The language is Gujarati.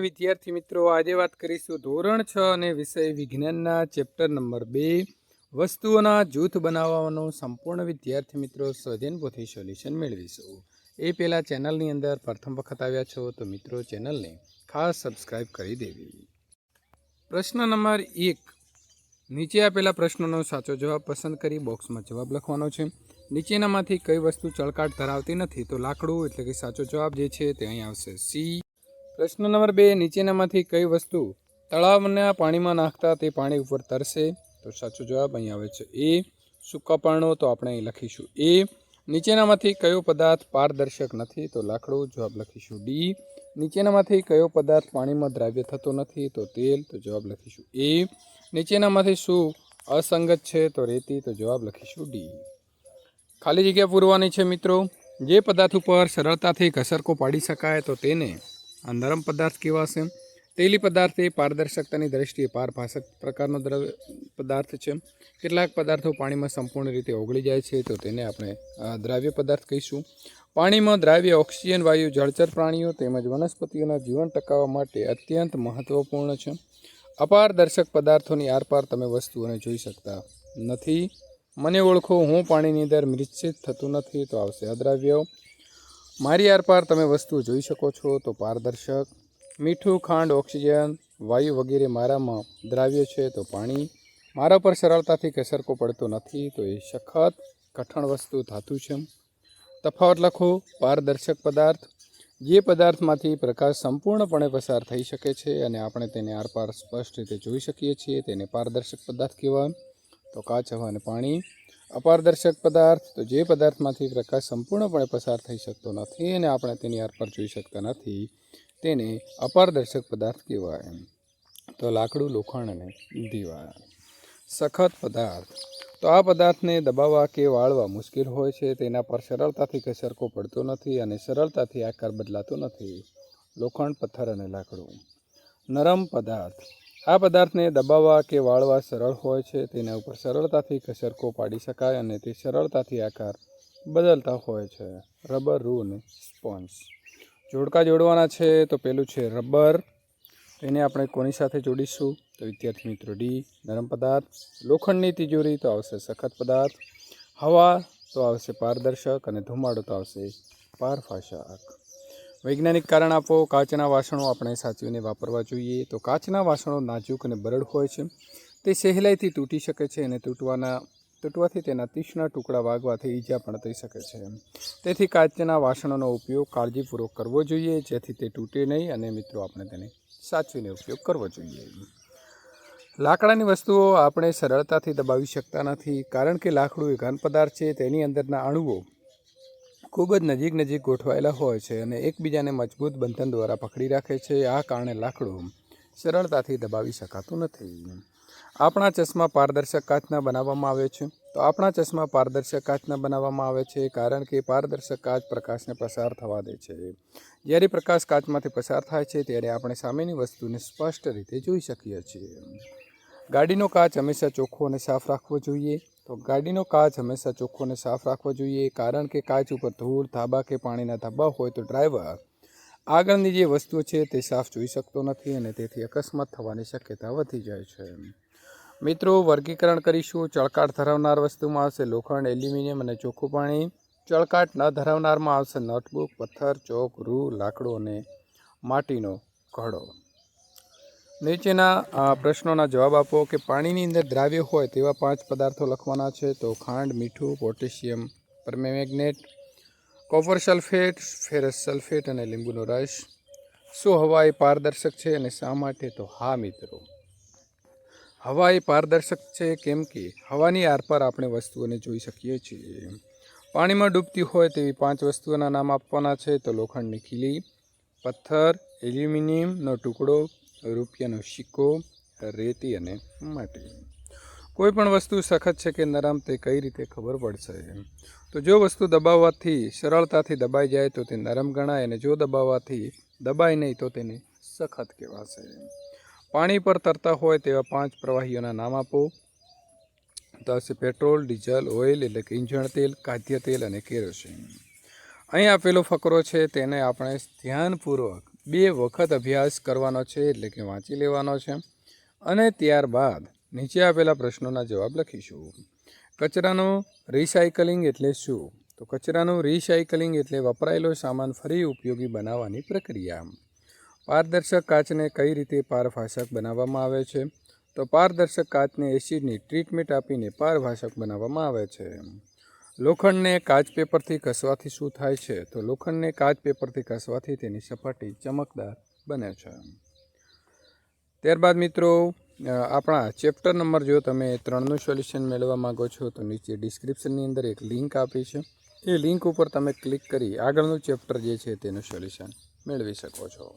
વિદ્યાર્થી મિત્રો. આજે વાત કરીશું ધોરણ છ અને વિષય વિજ્ઞાનના ચેપ્ટર નંબર બે. વસ્તુઓના જૂથ બનાવવાનો સંપૂર્ણ વિદ્યાર્થી મિત્રો સ્વજનપોથી સોલ્યુશન મેળવીશું. એ પહેલાં ચેનલની અંદર પ્રથમ વખત આવ્યા છો તો મિત્રો ચેનલને ખાસ સબસ્ક્રાઈબ કરી દેવી. પ્રશ્ન નંબર એક. નીચે આપેલા પ્રશ્નોનો સાચો જવાબ પસંદ કરી બોક્સમાં જવાબ લખવાનો છે. નીચેનામાંથી કઈ વસ્તુ ચળકાટ ધરાવતી નથી તો લાકડું એટલે કે સાચો જવાબ જે છે તે અહીં આવશે. સી. પ્રશ્ન નંબર બે, નીચેનામાંથી કઈ વસ્તુ તળાવના પાણીમાં નાખતા તે પાણી ઉપર તરશે તો સાચો જવાબ અહીં આવે છે એ સૂકા પાણો તો આપણે અહીં લખીશું એ. નીચેનામાંથી કયો પદાર્થ પારદર્શક નથી? તો લાકડું જવાબ લખીશું ડી. નીચેનામાંથી કયો પદાર્થ પાણીમાં દ્રાવ્ય થતો નથી? તો તેલ. તો જવાબ લખીશું એ. નીચેનામાંથી શું અસંગત છે? તો રેતી. તો જવાબ લખીશું ડી. ખાલી જગ્યા પૂરવાની છે મિત્રો. જે પદાર્થ ઉપર સરળતાથી ઘસરકો પાડી શકાય તો તેને આ નરમ પદાર્થ કેવા છે? તેલી પદાર્થ એ પારદર્શકતાની દ્રષ્ટિએ પારભાષક પ્રકારનો દ્રવ્ય પદાર્થ છે. કેટલાક પદાર્થો પાણીમાં સંપૂર્ણ રીતે ઓગળી જાય છે, તો તેને આપણે દ્રાવ્ય પદાર્થ કહીશું. પાણીમાં દ્રાવ્ય, ઓક્સિજન, વાયુ, જળચર પ્રાણીઓ તેમજ વનસ્પતિઓના જીવન ટકાવવા માટે અત્યંત મહત્વપૂર્ણ છે. અપારદર્શક પદાર્થોની આરપાર તમે વસ્તુઓને જોઈ શકતા નથી. મને ઓળખો, હું પાણીની અંદર મિશ્રિત થતું નથી, તો આવશે અદ્રાવ્યો. મારી આરપાર તમે વસ્તુઓ જોઈ શકો છો તો પારદર્શક, મીઠું, ખાંડ, ઓક્સિજન, વાયુ વગેરે મારામાં દ્રાવ્ય છે તો પાણી. મારા પર સરળતાથી કેસરકો પડતો નથી તો એ સખત કઠણ વસ્તુ ધાતુ છે. તફાવત લખો, પારદર્શક પદાર્થ. જે પદાર્થમાંથી પ્રકાશ સંપૂર્ણપણે પસાર થઈ શકે છે અને આપણે તેને આરપાર સ્પષ્ટ રીતે જોઈ શકીએ છીએ તેને પારદર્શક પદાર્થ કહેવાય. તો કાચ, હવા અને પાણી અપારદર્શક પદાર્થ. તો જે પદાર્થમાંથી પ્રકાશ સંપૂર્ણપણે પસાર થઈ શકતો નથી અને આપણે તેની આરપાર જોઈ શકતા નથી, તેને અપારદર્શક પદાર્થ કહેવાય તો લાકડું, લોખંડ અને દીવા. સખત પદાર્થ. તો આ પદાર્થને દબાવવા કે વાળવા મુશ્કેલ હોય છે, તેના પર સરળતાથી ઘસરકો પડતો નથી અને સરળતાથી આકાર બદલાતો નથી. લોખંડ, પથ્થર અને લાકડું. નરમ પદાર્થ. આ પદાર્થને દબાવવા કે વાળવા સરળ હોય છે, તેના ઉપર સરળતાથી કસરકો પાડી શકાય અને તે સરળતાથી આકાર બદલતા હોય છે. રબર રૂ અને સ્પોન્જ. જોડકા જોડવાના છે, તો પેલું છે રબર. એને આપણે કોની સાથે જોડીશું? તો વિદ્યાર્થી મિત્રો, ડી, નરમ પદાર્થ. લોખંડની તિજોરી, તો આવશે સખત પદાર્થ. હવા, તો આવશે પારદર્શક અને ધુમાડો, તો આવશે પારફાશક. વૈજ્ઞાનિક કારણ આપો, કાચના વાસણો આપણે સાચવીને વાપરવા જોઈએ. તો કાચના વાસણો નાજુક અને બરડ હોય છે. તે સહેલાઈથી તૂટી શકે છે અને તૂટવાના, તૂટવાથી તેના તીક્ષ્ણ ટુકડા વાગવાથી ઈજા પણ થઈ શકે છે. તેથી કાચના વાસણોનો ઉપયોગ કાળજીપૂર્વક કરવો જોઈએ, જેથી તે તૂટે નહીં અને મિત્રો આપણે તેને સાચવીને ઉપયોગ કરવો જોઈએ. લાકડાની વસ્તુઓ આપણે સરળતાથી દબાવી શકતા નથી, કારણ કે લાકડું એ ઘન પદાર્થ છે. તેની અંદરના અણુઓ ખૂબ જ નજીક નજીક ગોઠવાયેલા હોય છે અને એકબીજાને મજબૂત બંધન દ્વારા પકડી રાખે છે. આ કારણે લાકડું સરળતાથી દબાવી શકાતું નથી. આપણા ચશ્મા પારદર્શક કાચના બનાવવામાં આવે છે. તો આપણા ચશ્મા પારદર્શક કાચના બનાવવામાં આવે છે કારણ કે પારદર્શક કાચ પ્રકાશને પસાર થવા દે છે. જ્યારે પ્રકાશ કાચમાંથી પસાર થાય છે, ત્યારે આપણે સામેની વસ્તુને સ્પષ્ટ રીતે જોઈ શકીએ છીએ. ગાડીનો કાચ હંમેશા ચોખ્ખો અને સાફ રાખવો જોઈએ. તો ગાડીનો કાચ હંમેશા ચોખ્ખો અને સાફ રાખવો જોઈએ, કારણ કે કાચ ઉપર ધૂળ, ધાબા કે પાણીના ધબ્બા હોય તો ડ્રાઈવર આગળની જે વસ્તુ છે તે સાફ જોઈ શકતો નથી અને તેથી અકસ્માત થવાની શક્યતા વધી જાય છે. મિત્રો, વર્ગીકરણ કરીશું. ચળકાટ ધરાવનાર વસ્તુમાં આવશે લોખંડ, એલ્યુમિનિયમ અને ચોખ્ખું પાણી. ચળકાટ ન ધરાવનારમાં આવશે નોટબુક, પથ્થર, ચોક, રૂ, લાકડું અને માટીનો ઘડો. નીચેના પ્રશ્નોના જવાબ આપો કે પાણીની અંદર દ્રાવ્ય હોય તેવા પાંચ પદાર્થો લખવાના છે. તો ખાંડ, મીઠું, potassium, permanganate, copper sulphate, ferrous sulphate અને લીંબુનો રસ. શું હવા એ પારદર્શક છે અને શા માટે? તો હા, મિત્રો. હવા એ પારદર્શક છે કેમ કે હવાની આરપાર આપણે વસ્તુઓને જોઈ શકીએ છીએ. પાણીમાં ડૂબતી હોય તેવી પાંચ વસ્તુઓના નામ આપવાના છે. તો લોખંડની ખીલી, પથ્થર, એલ્યુમિનિયમનો ટુકડો રૂપિયાનો સિક્કો રેતી અને માટી. કોઈ પણ વસ્તુ સખત છે કે નરમ, તે કઈ રીતે ખબર પડશે? તો જો વસ્તુ દબાવવાથી, સરળતાથી દબાઈ જાય, તો તે નરમ ગણાય અને જો દબાવવાથી દબાય નહીં, તો તેને સખત કહેવાશે. પાણી પર તરતા હોય તેવા પાંચ પ્રવાહીઓના નામ આપો. તો હશે પેટ્રોલ, ડીઝલ, ઓઇલ, એટલે કે ઇંધણ તેલ, ખાદ્ય તેલ અને કેરોસીન. અહીં આપેલો ફકરો છે, તેને આપણે ધ્યાનપૂર્વક બે વખત અભ્યાસ કરવાનો છે એટલે કે વાંચી લેવાનો છે. અને ત્યારબાદ નીચે આપેલા પ્રશ્નોના જવાબ લખીશું. કચરાનું રિસાયકલિંગ એટલે શું? તો કચરાનું રિસાયકલિંગ એટલે વપરાયેલો સામાન ફરી ઉપયોગી બનાવવાની પ્રક્રિયા. પારદર્શક કાચને કઈ રીતે પારભાષક બનાવવામાં આવે છે? તો પારદર્શક કાચને એસિડની ટ્રીટમેન્ટ આપીને પારભાષક બનાવવામાં આવે છે. લોખંડને કાચ પેપરથી ઘસવાથી શું થાય છે? તો લોખંડને કાચ પેપરથી ઘસવાથી તેની સપાટી ચમકદાર બને છે. ત્યારબાદ મિત્રો આપણા ચેપ્ટર નંબર જો તમે ત્રણનું સોલ્યુશન મેળવવા માગો છો, તો નીચે ડિસ્ક્રિપ્શનની અંદર એક લિંક આપી છે. એ લિંક ઉપર તમે ક્લિક કરી આગળનું ચેપ્ટર જે છે, તેનું સોલ્યુશન મેળવી શકો છો.